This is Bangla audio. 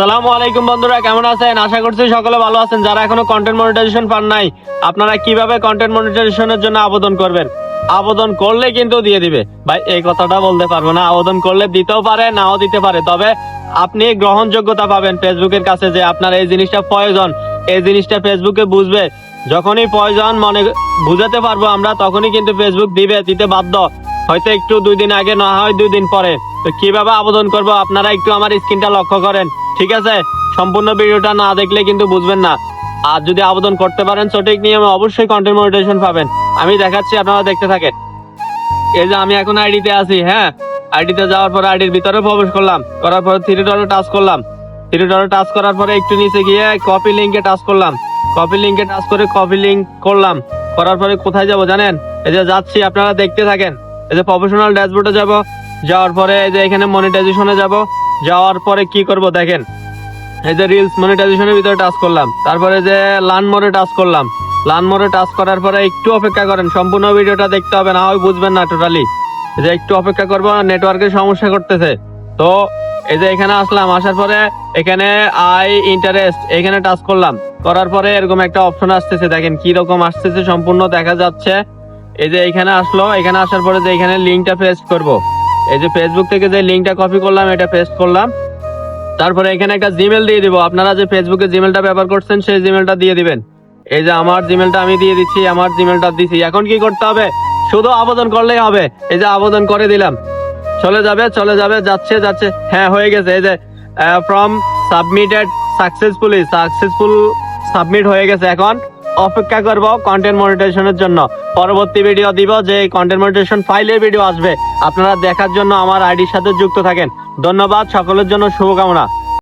সালামু আলাইকুম বন্ধুরা, কেমন আছেন? আশা করছি সকলে ভালো আছেন। যারা এখনও কন্টেন্ট মনিটাইজেশন পান নাই, আপনারা কীভাবে কন্টেন্ট মনিটাইজেশনের জন্য আবেদন করবেন? আবেদন করলে কিন্তু দিয়ে দিবে। ভাই, এই কথাটা বলতে পারব না। আবেদন করলে দিতেও পারে, নাও দিতে পারে। তবে আপনি গ্রহণযোগ্যতা পাবেন ফেসবুকের কাছে যে আপনার এই জিনিসটা প্রয়োজন। এই জিনিসটা ফেসবুকে বুঝবে। যখনই প্রয়োজন মনে বুঝাতে পারব আমরা, তখনই কিন্তু ফেসবুক দিবে, দিতে বাধ্য। হয়তো একটু দুই দিন আগে না হয়, দুই দিন পরে। তো কীভাবে আবেদন করব আপনারা একটু আমার স্ক্রিনটা লক্ষ্য করেন, ঠিক আছে? সম্পূর্ণ ভিডিওটা না দেখলে কিন্তু বুঝবেন না। আর যদি আবেদন করতে পারেন, সঠিক নিয়মে অবশ্যই কন্টেন্ট মনিটাইজেশন পাবেন। আমি দেখাচ্ছি, আপনারা দেখতে থাকেন। এই যে আমি এখন আইডিতে আছি হ্যাঁ? আইডিতে যাওয়ার পরে আইডির ভিতরে প্রবেশ করলাম। করার পরে থ্রি ডটে টাচ করলাম। থ্রি ডটে টাচ করার পরে একটু নিচে গিয়ে কপি লিঙ্কে টাচ করলাম। কপি লিঙ্কে টাচ করে কপি লিঙ্ক করলাম। করার পরে কোথায় যাব জানেন? এই যে যাচ্ছি, আপনারা দেখতে থাকেন। এই যে প্রফেশনাল ড্যাশবোর্ডে যাব, যাওয়ার পরে এই যে এখানে মনিটাইজেশনে যাব, যাওয়ার পরে কি করব দেখেন। এই যে রিলস মনিটাইজেশনের ভিতরে টাচ করলাম। তারপরে যে লান মোড়ে টাচ করলাম। লান মোড়ে টাচ করার পরে একটু অপেক্ষা করেন, সম্পূর্ণ ভিডিওটা দেখতে হবে, না হয় বুঝবেন না টোটালি যে একটু অপেক্ষা করব নেটওয়ার্কের সমস্যা করতেছে। তো এই যে এখানে আসলাম, আসার পরে এখানে আই ইন্টারেস্ট এখানে টাচ করলাম। করার পরে এরকম একটা অপশন আসতেছে, দেখেন কি রকম আসতেছে, সম্পূর্ণ দেখা যাচ্ছে। এই যে এখানে আসলো, এখানে আসার পরে যে এখানে লিঙ্কটা পেস্ট করব। এই যে ফেসবুক থেকে যে লিঙ্কটা কপি করলাম, এটা পেস্ট করলাম। তারপরে এখানে একটা জিমেল দিয়ে দিব। আপনারা যে ফেসবুকে জিমেলটা ব্যবহার করছেন, সেই জিমেলটা দিয়ে দিবেন। এই যে আমার জিমেলটা আমি দিয়ে দিচ্ছি, আমার জিমেলটা দিছি। এখন কি করতে হবে? শুধু আবেদন করলেই হবে। এই যে আবেদন করে দিলাম। চলে যাবে চলে যাবে, যাচ্ছে যাচ্ছে। হ্যাঁ হয়ে গেছে। এই যে form submitted successfully successful submit হয়ে গেছে। এখন অপেক্ষা করব কন্টেন্ট মনিটাইজেশনের জন্য। পরবর্তী ভিডিও দিব, যে কন্টেন্ট মনিটাইজেশন ফাইলের ভিডিও আসবে। আপনারা দেখার জন্য আমার আইডির সাথে যুক্ত থাকেন। ধন্যবাদ, সকলের জন্য শুভকামনা।